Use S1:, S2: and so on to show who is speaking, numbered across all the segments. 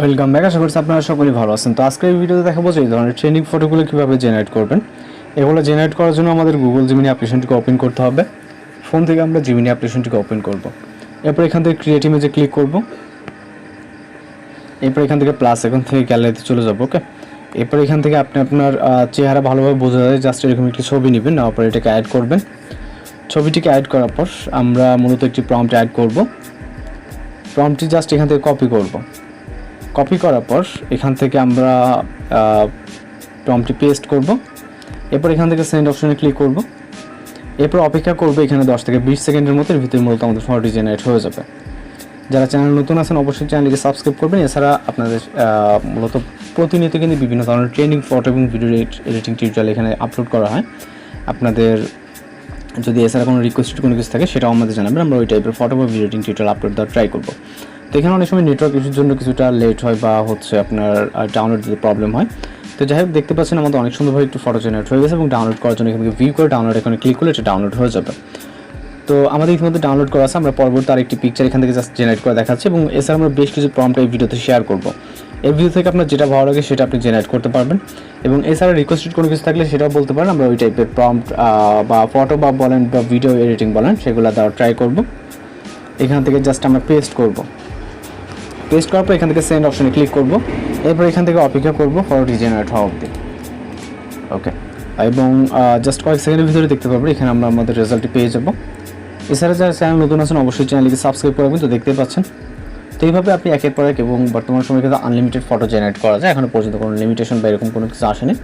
S1: Welcome back আশা করছি আপনারা সকলেই ভালো আছেন। তো আজকের ভিডিওতে দেখাবো যে এই ধরনের ট্রেনিং ফটোগুলো কীভাবে জেনারেট করবেন। এগুলো জেনারেট করার জন্য আমাদের গুগল জিমিনি অ্যাপ্লিকেশনটিকে ওপেন করতে হবে। ফোন থেকে আমরা জিমিনি অ্যাপ্লিকেশনটিকে ওপেন করব। এরপর এখান থেকে ক্রিয়েট ইমেজে ক্লিক করব। এরপর এখান থেকে প্লাস এখান থেকে গ্যালারিতে চলে যাব ওকে এরপর এখান থেকে আপনি আপনার চেহারা ভালোভাবে বোঝা যায়। জাস্ট এরকম একটি ছবি নেবেন, নেওয়ার পর এটাকে অ্যাড করবেন। ছবিটিকে অ্যাড করার পর আমরা মূলত একটি প্রম্পট অ্যাড করব। প্রম্পটটি জাস্ট এখান থেকে কপি করব। কপি করার পর এখান থেকে আমরা প্রম্পটটি পেস্ট করব। এরপর এখান থেকে সেন্ড অপশনে ক্লিক করব। এরপর অপেক্ষা করবে এখানে দশ থেকে বিশ সেকেন্ডের এর ভিতরে মূলত আমাদের ফটোটি জেনারেট হয়ে যাবে। যারা চ্যানেল নতুন আছেন, অবশ্যই চ্যানেলকে সাবস্ক্রাইব করবেন। এছাড়া আপনাদের মূলত প্রতিনিয়ত কিন্তু বিভিন্ন ধরনের ট্রেনিং ফটো এবং ভিডিও এডিটিং টিউটোরিয়াল এখানে আপলোড করা হয়। আপনাদের যদি এছাড়া কোনো রিকোয়েস্টেড কোনো কিছু থাকে, সেটাও আমাদের জানাবেন। আমরা ওই টাইপের ফটো বা ভিডিও এডিটিং টিউটোরিয়াল আপলোড দেওয়ার ট্রাই করব। তো এখানে অনেক সময় নেটওয়ার্ক ইস্যুর জন্য কিছুটা লেট হয় বা হচ্ছে আপনার ডাউনলোড দিতে প্রবলেম হয়। তো যাই হোক, দেখতে পাচ্ছেন আমাদের অনেক সুন্দরভাবে একটু ফটো জেনারেট হয়ে গেছে এবং ডাউনলোড করার জন্য এখান ভিউ করে ডাউনলোড এখানে ক্লিক করলে এটা ডাউনলোড হয়ে যাবে। তো আমাদের ইতিমধ্যে ডাউনলোড করা আছে, আমরা পরবর্তী আরেকটি পিকচার এখান থেকে জাস্ট জেনারেট করে দেখাচ্ছি এবং এছাড়া আমরা বেশ কিছু প্রম্পট এই ভিডিওতে শেয়ার করব। এই ভিডিও থেকে আপনার যেটা ভালো লাগে সেটা আপনি জেনারেট করতে পারবেন এবং এছাড়া রিকোয়েস্টেড কোনো কিছু থাকলে সেটাও বলতে পারেন, আমরা ওই টাইপের প্রম্পট বা ফটো বা বলেন বা ভিডিও এডিটিং বলেন, সেগুলো দেওয়ার ট্রাই করব। এখান থেকে জাস্ট আমরা পেস্ট করব। পেস্ট করার পর এখান থেকে সেন্ড অপশনে ক্লিক করব। এরপর এখান থেকে অপেক্ষা করব ফটোটি জেনারেট হওয়া অবধি। ওকে এবং জাস্ট কয়েক সেকেন্ডের ভিতরে দেখতে পাবেন এখানে আমরা আমাদের রেজাল্টটি পেয়ে যাব। এছাড়া যারা চ্যানেল নতুন আছেন, অবশ্যই চ্যানেলকে সাবস্ক্রাইব করবেন তো দেখতেই পাচ্ছেন। তো এইভাবে আপনি একের পর এক এবং বর্তমান সময়ে কিন্তু আনলিমিটেড ফটো জেনারেট করা যায়। এখনও পর্যন্ত কোনো লিমিটেশন বা এরকম কোনো কিছু আসেনি।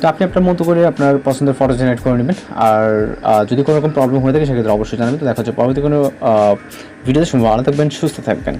S1: তো আপনি আপনার মতো করে আপনার পছন্দের ফটো জেনারেট করে নেবেন। আর যদি কোনো রকম প্রবলেম হয়ে থাকে, সেক্ষেত্রে অবশ্যই জানাবেন। তো দেখা হচ্ছে পরবর্তী কোনো ভিডিওতে। শুনব ভালো থাকবেন, সুস্থ থাকবেন।